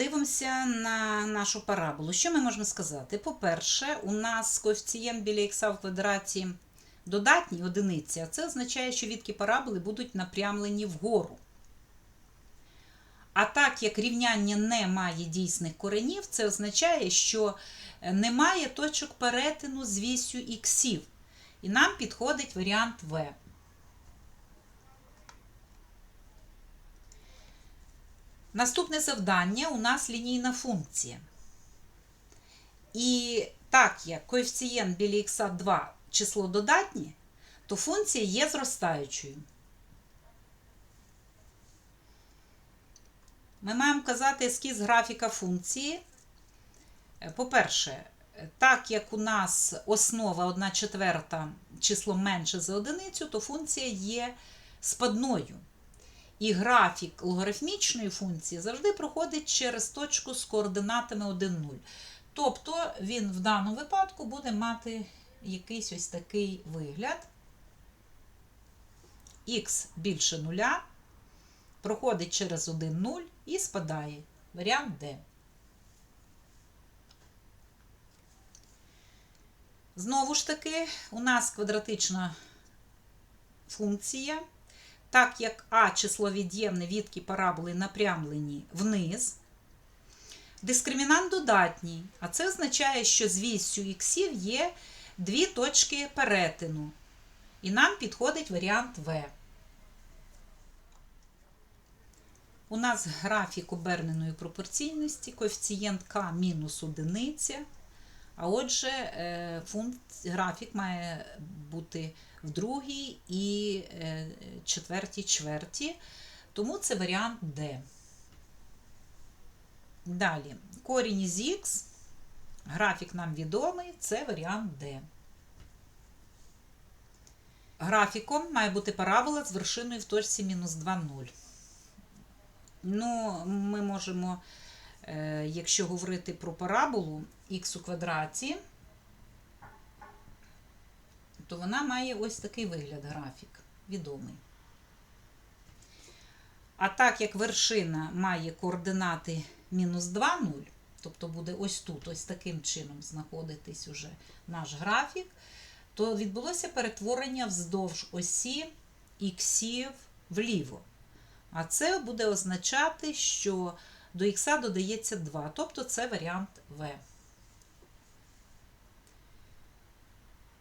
Дивимося на нашу параболу. Що ми можемо сказати? По-перше, у нас коефіцієнт біля х в квадраті додатній одиниця. Це означає, що відки параболи будуть напрямлені вгору. А так як рівняння не має дійсних коренів, це означає, що немає точок перетину з вісю іксів. І нам підходить варіант В. Наступне завдання у нас лінійна функція. І так як коефіцієнт біля х 2 число додатнє, то функція є зростаючою. Ми маємо казати ескіз графіка функції. По-перше, так як у нас основа 1 четверта число менше за одиницю, то функція є спадною. І графік логарифмічної функції завжди проходить через точку з координатами 1, 0. Тобто він в даному випадку буде мати якийсь ось такий вигляд. Х більше нуля, проходить через 1, 0 і спадає. Варіант Д. Знову ж таки, у нас квадратична функція. Так як А число від'ємне відки параболи напрямлені вниз, дискримінант додатній, а це означає, що з вісю іксів є дві точки перетину. І нам підходить варіант В. У нас графік оберненої пропорційності, коефіцієнт К мінус одиниця. А отже, е, функція, графік має бути в другій і е, четвертій чверті, тому це варіант Д. Далі, корінь із х, графік нам відомий, це варіант Д. Графіком має бути парабола з вершиною в точці мінус 2, 0. Ну, ми можемо, е, якщо говорити про параболу х у квадраті, то вона має ось такий вигляд графік, відомий. А так як вершина має координати мінус 2, 0, тобто буде ось тут, ось таким чином знаходитись уже наш графік, то відбулося перетворення вздовж осі іксів вліво. А це буде означати, що до х додається 2, тобто це варіант В.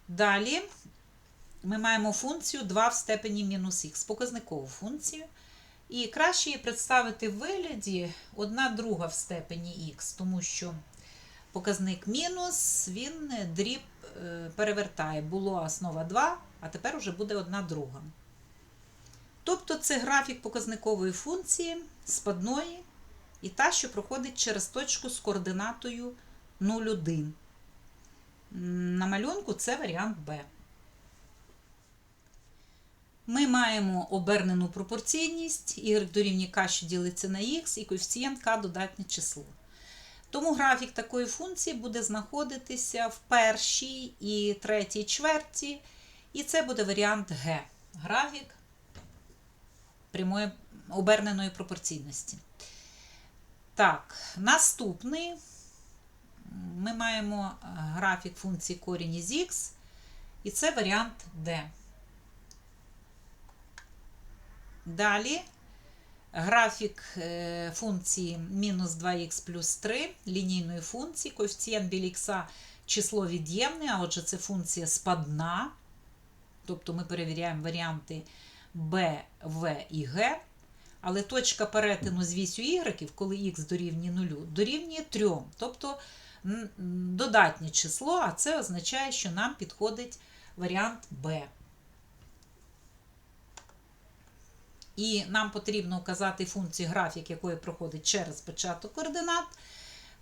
Далі ми маємо функцію 2 в степені мінус х, показникову функцію. І краще її представити в вигляді 1 друга в степені х, тому що показник мінус, він дріб е, перевертає. Було основа 2, а тепер вже буде 1 друга. Тобто це графік показникової функції спадної і та, що проходить через точку з координатою 0,1. На малюнку це варіант Б. Ми маємо обернену пропорційність, y дорівнює k, що ділиться на х, і коефіцієнт k додатнє число. Тому графік такої функції буде знаходитися в першій і третій чверті, і це буде варіант Г. Графік прямої оберненої пропорційності. Так, наступний ми маємо графік функції корінь із х, і це варіант D. Далі графік е, функції мінус 2х плюс 3 лінійної функції, коефіцієнт біля х число від'ємне, а отже, це функція спадна. Тобто ми перевіряємо варіанти b, v і g. Але точка перетину з вісю y, коли х дорівнює 0, дорівнює 3. Тобто додатнє число, а це означає, що нам підходить варіант b. І нам потрібно указати функцію графік, якої проходить через початок координат.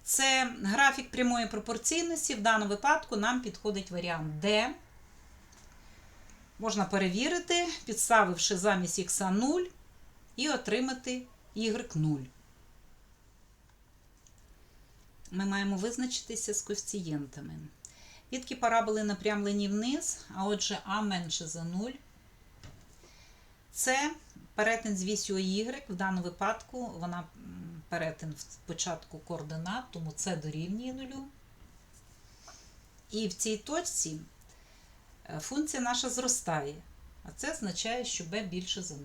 Це графік прямої пропорційності. В даному випадку нам підходить варіант D. Можна перевірити, підставивши замість х 0 і отримати y 0. Ми маємо визначитися з коефіцієнтами. Відки параболи напрямлені вниз, а отже, а менше за 0. Це перетин з вісю y, в даному випадку вона перетин в початку координат, тому це дорівнює нулю. І в цій точці е, функція наша зростає, а це означає, що b більше за 0.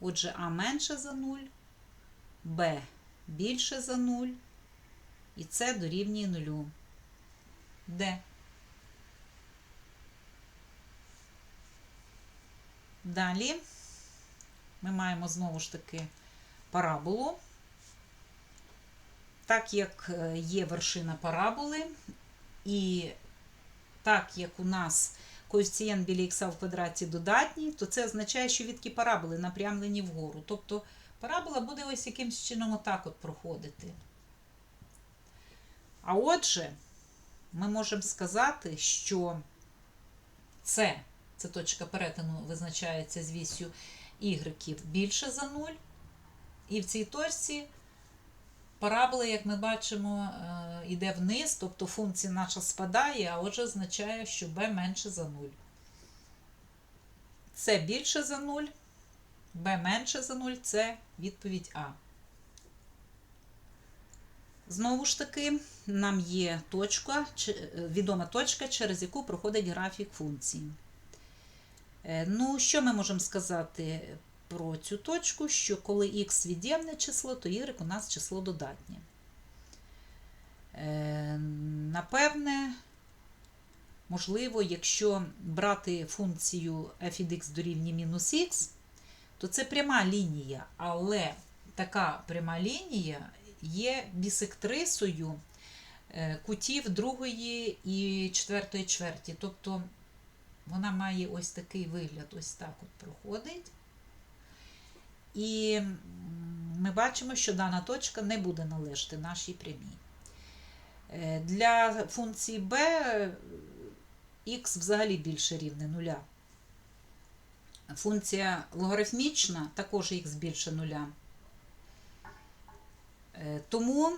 Отже, а менше за 0, b більше за 0, і це дорівнює нулю. Д. Далі ми маємо знову ж таки параболу. Так як е, є вершина параболи, і так як у нас коефіцієнт біля х в квадраті додатній, то це означає, що відки параболи напрямлені вгору. Тобто парабола буде ось якимось чином отак от проходити. А отже, ми можемо сказати, що це, це точка перетину визначається з вісю y більше за 0. І в цій точці парабола, як ми бачимо, йде вниз, тобто функція наша спадає, а отже означає, що b менше за 0. Це більше за 0, b менше за 0 це відповідь А. Знову ж таки, нам є точка, відома точка, через яку проходить графік функції. Е, Ну, що ми можемо сказати про цю точку? Що коли х від'ємне число, то y у нас число додатнє. Е, Напевне, можливо, якщо брати функцію f від x дорівнює мінус х, то це пряма лінія, але така пряма лінія є бісектрисою е, кутів другої і четвертої чверті. Тобто вона має ось такий вигляд, ось так от проходить. І ми бачимо, що дана точка не буде належати нашій прямій. Е, Для функції b х взагалі більше рівне нуля. Функція логарифмічна також х більше нуля. Е, Тому,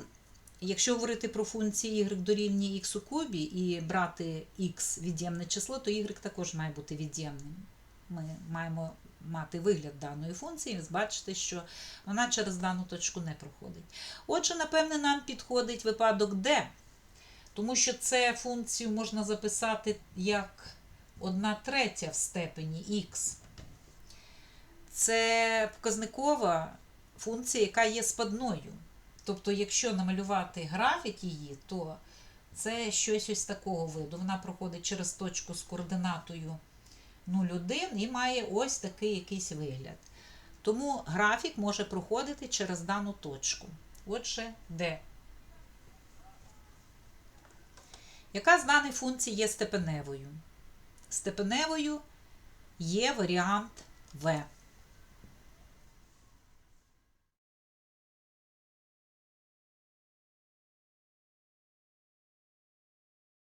якщо говорити про функції y дорівнює х у кубі і брати х від'ємне число, то y також має бути від'ємним. Ми маємо мати вигляд даної функції, і бачите, що вона через дану точку не проходить. Отже, напевне, нам підходить випадок D, тому що це функцію можна записати як 1 третя в степені х. Це показникова функція, яка є спадною. Тобто, якщо намалювати графік її, то це щось ось такого виду. Вона проходить через точку з координатою 0,1 і має ось такий якийсь вигляд. Тому графік може проходити через дану точку. Отже, D. Яка з даних функцій є степеневою? Степеневою є варіант В.